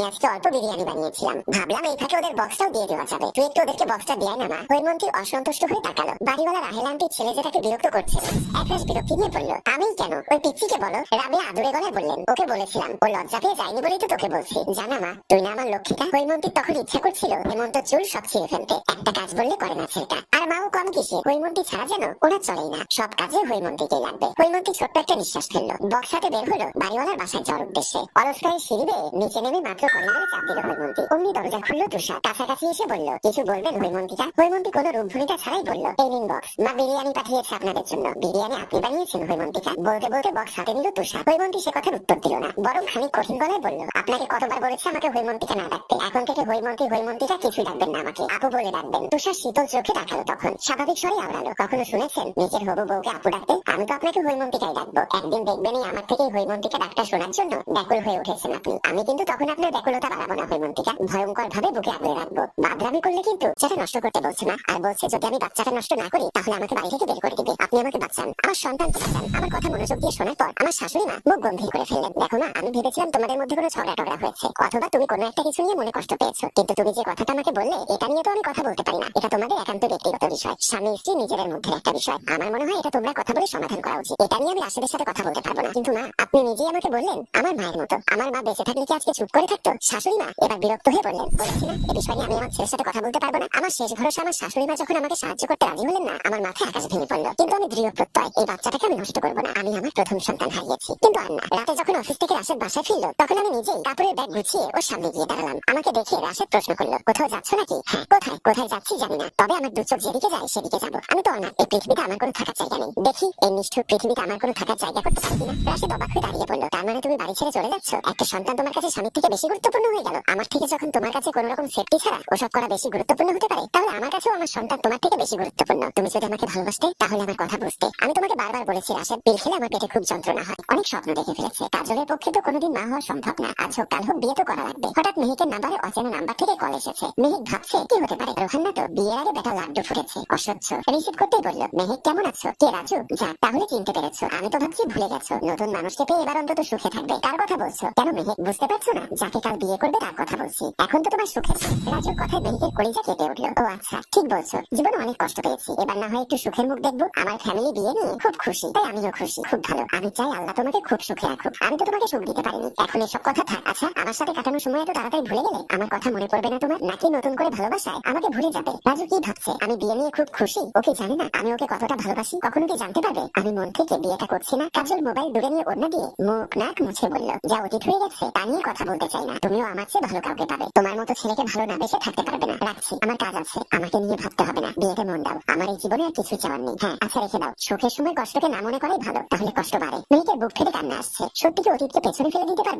আমি আজকে অল্প বিরিয়ানি বানিয়েছিলাম। ভাবলাম এই ফাঁকে ওদের বক্সটাও দিয়ে দেওয়া যাবে। তুই একটু ওদেরকে বক্সটা দেয় না, মা। হৈমন্তী অসন্তুষ্ট হয়ে তাকালো। বাড়িওয়ালা রাহেল আন্টি ছেলে যেটাকে বিরক্ত করছে একরাশ বিরক্তি নিয়ে বলল, আমি কেন? ওই পিচ্চিকে বলো। রাবিয়া আদুরে গলায় বললেন, ওকে বলেছিলাম, ও লজ্জা পেয়ে যায়নি বলেই তো তোকে বলছি। জানা, মা, তুই না আমার লক্ষ্মীটা? হৈমন্তীর তখন ইচ্ছা করছিল, হেমন্ত চুল সব ছিঁড়ে ফেলতে। একটা কাজ বললে করে না ছেলেটা। আর মাও কম কিসে? হৈমন্তী ছাড়া যেন ওরা চলেই না। সব কাজে হৈমন্তীকেই লাগবে। হৈমন্তী ছোট্ট একটা নিঃশ্বাস ফেলল। বক্স হাতে বের হলো বাড়িওয়ালার বাসায় যাওয়ার উদ্দেশ্যে। অলস্কায় সিঁড়ি বেয়ে নিচে নেমে মাত্র কলিনারে চাপ হৈমন্তী। অমনি দরজা খুললো তুষার। কাছাকাছি এসে বলল, কিছু বলবেন হৈমন্তীটা হৈমন্তী কোনো রূপভূমিকা ছাড়াই বলল, এই নিন বক্স। মা বিরিয়ানি পাঠিয়েছে আপনাদের জন্য। বিরিয়ানি আপনি বানিয়েছেন হৈমন্তীকা বলতে বলতে বক্স হাতে নিল তুষার। হৈমন্তী সে কথার উত্তর দিল না, বরং খানিক কঠিন গলায় বলল, আপনাকে কতবার বলেছে আমাকে হৈমন্তীকা না ডাকতে। এখন থেকে হৈমন্তী হৈমন্তীকা কিছু ডাকবেন না আমাকে। আপু বলে ডাকবেন। তুষার শীতল চোখে তাকালো তখন। স্বাভাবিক স্বরে আওড়ালো, কখনো শুনেছেন? নিজের হবু বউকে আপু ডাকতে? আমি তো আপনাকে হৈমন্তীকাই ডাকবো। একদিন দেখবেনই আমার থেকে হৈমন্তীকা ডাকটা শোনার জন্য ব্যাকুল হয়ে উঠেছেন আপনি। আমি কিন্তু তখন আপনার ব্যাকুলতা বাড়াবো না হৈমন্তীকা। ভয়ঙ্কর ভাবে বুকে আগলে রাখব। বাদরামি করলে কিন্তু সেটা নষ্ট করতে বলছে না আর বলছে, যদি আমি বাচ্চাটা নষ্ট না করি, তাহলে আমাকে বাড়ি থেকে বের করে দিবে। আপনি আমাকে বাঁচান। আমার সন্তানকে বাঁচান। আমার কথা মনোযোগ দিয়ে শোনার পর আমার শাশুড়ি মা মুখ গম্ভীর করে ফেললেন। দেখো না আমি ভেবেছিলাম তোমাদের মধ্যে কোনো ঝগড়া টগড়া হয়েছে। অথবা তুমি কোনো একটা কিছু নিয়ে মনে কষ্ট পেয়েছ। কিন্তু তুমি যে কথাটা আমাকে বললে, এটা নিয়ে তো আমি কথা বলতে পারি না। এটা তোমাদের একান্ত ব্যক্তিগত বিষয়। স্বামী, স্ত্রী নিজেদের মধ্যে একটা বিষয়। আমার মনে হয় এটা তোমরা কথা বলে সমাধান করা উচিত। এটা নিয়ে আমি রাশেদের সাথে কথা বলতে পারব না। কিন্তু মা, আপনি নিজেই আমাকে বললেন, আমার মায়ের মতো। আমার মা বেঁচে থাকলে কি আজকে চুপ করে থাকতো শাশুড়ি মা এবার বিরক্ত হয়ে বললেন, বলেছি না এই বিষয় আমি আমার ছেলের সাথে কথা বলতে পারব না। আমার শেষ ভরসা আমার শাশুড়ি মা যখন আমাকে সাহায্য করতে রাজি হলেন না, আমার মাথায় আকাশ ভেঙে পড়ল। কিন্তু আমি দৃঢ় প্রত্যয়, এই বাচ্চাটাকে আমি নষ্ট করব না, আমি আমার প্রথম সন্তান হারিয়েছি। কিন্তু আর না, রাতে যখন অফিস থেকে রাশেদ বাসায় ফিরলো, তখন আমি নিজেই কাপড়ের ব্যাগ গুছিয়ে ওর সামনে গিয়ে দাঁড়ালাম। আমাকে দেখে রাশেদ প্রশ্ন করল, কোথাও যাচ্ছ নাকি? হ্যাঁ কোথায় কোথায় যাচ্ছি জানি না। তবে আমার দু চোখ যেদিকে যায়, সেদিকে যাব। আমি তো অনাথ, এই পৃথিবীতে আমার কোনো থাকার জায়গা নেই। দেখি, এই নিষ্ঠুর পৃথিবীতে আমার কোনো থাকার জায়গা করতে পারি কিনা? রাশেদ অবাক হয়ে দাঁড়িয়ে পড়ল তার মানে তুমি বাড়ি ছেড়ে চলে যাচ্ছ? একটা সন্তান তোমার কাছে স্বামীর থেকে বেশি গুরুত্বপূর্ণ হয়ে গেল। আমার থেকে যখন তোমার কাছে কোনো রকম সেফটি ছাড়া ওসব করা বেশি গুরুত্বপূর্ণ হতে পারে, তাহলে আমার কাছেও আমার সন্তান তোমার থেকে বেশি গুরুত্বপূর্ণ। তুমি যদি আমাকে ভালোবাসতে, তাহলে আমার কথা বুঝতে। আমি তোমাকে বারবার বলেছি, রাশেদ পিল খেলে আমার পেটে খুব যন্ত্রণা হয়। অনেক স্বপ্ন দেখে ফেলেছে। কাজলের পক্ষে তো কোনোদিন মা হওয়া সম্ভব না। আজ হোক, কাল হোক, বিয়ে তো করা লাগবে। হঠাৎ মেহিকের নাম্বারে অচেনা নাম্বার থেকে কল এসেছে। মেহিক ভাবছে, কি হতে পারে? রোহান্না তো বিয়ের আগে বেটা লাড্ডু ফুটেছে। অসহ্য। রিসিভ করতেই বলল, মেহিক, কেমন আছো? কে রাজু? যাক তাহলে চিনতে পেরেছ। আমি তো ভাবছি ভুলে গেছো। নতুন মানুষকে পেয়ে এবার অন্তত সুখে থাকবে। কার কথা বলছো? কেন মেহিক? বুঝতে পারছ না? যাকে কাল বিয়ে করবে, তার কথা বলছি। এখন তো তোমার সুখে রাজুর কথায় মেহিকের কলিজা কেটে উঠল। ও আচ্ছা ঠিক বলছো। জীবনে অনেক কষ্ট পেয়েছি। এবার না হয় একটু সুখের মুখ দেখব। আমার ফ্যামিলি বিয়ে নিয়ে খুব খুশি। তাই আমিও খুশি। খুব ভালো। আমি চাই আল্লাহ তোমাকে খুব সুখে রাখুক। আমি তো তোমাকে সুখ দিতে পারিনি। এখন এসব কথা থাক। আচ্ছা আমার সাথে কাটানোর সময় এত তাড়াতাড়ি ভুলে গেলে আমার কথা মনে পড়বে না তোমার? নাকি নতুন করে ভালোবাসায় আমাকে ভুলে যাবে? রাজু কি ভাবছে? আমি বিয়ে নিয়ে খুব খুশি? ওকে জানে না? আমি ওকে কতটা ভালোবাসি? কখনো কি জানতে পারবে? আমি মন থেকে বিয়েটা করছি না। কাজল মোবাইল দূরে নিয়ে ওড়না দিয়ে মুখ নাক মুছে বলল, যা অতীত হয়ে গেছে, তা নিয়ে কথা বলতে চাই না তুমিও আমার চেয়ে ভালো কাউকে পাবে। তোমার মতো ছেলেকে ভালো না দেখে থাকতে পারবে না। রাখছি। আমার কাজ আছে। আমাকে নিয়ে ভাবতে হবে না। বিয়েতে মন দাও। আমার এই জীবনে আর কিছু চাওয়ার নেই। হ্যাঁ আচ্ছা রেখে দাও। সুখের সময় কষ্টকে না মনে করাই ভালো। তাহলে কষ্ট বাড়ে। মেয়েকে বুক ফেটে কান্না আসছে। সত্যি কি অতীতকে পেছনে ফেলে দিতে পারবে?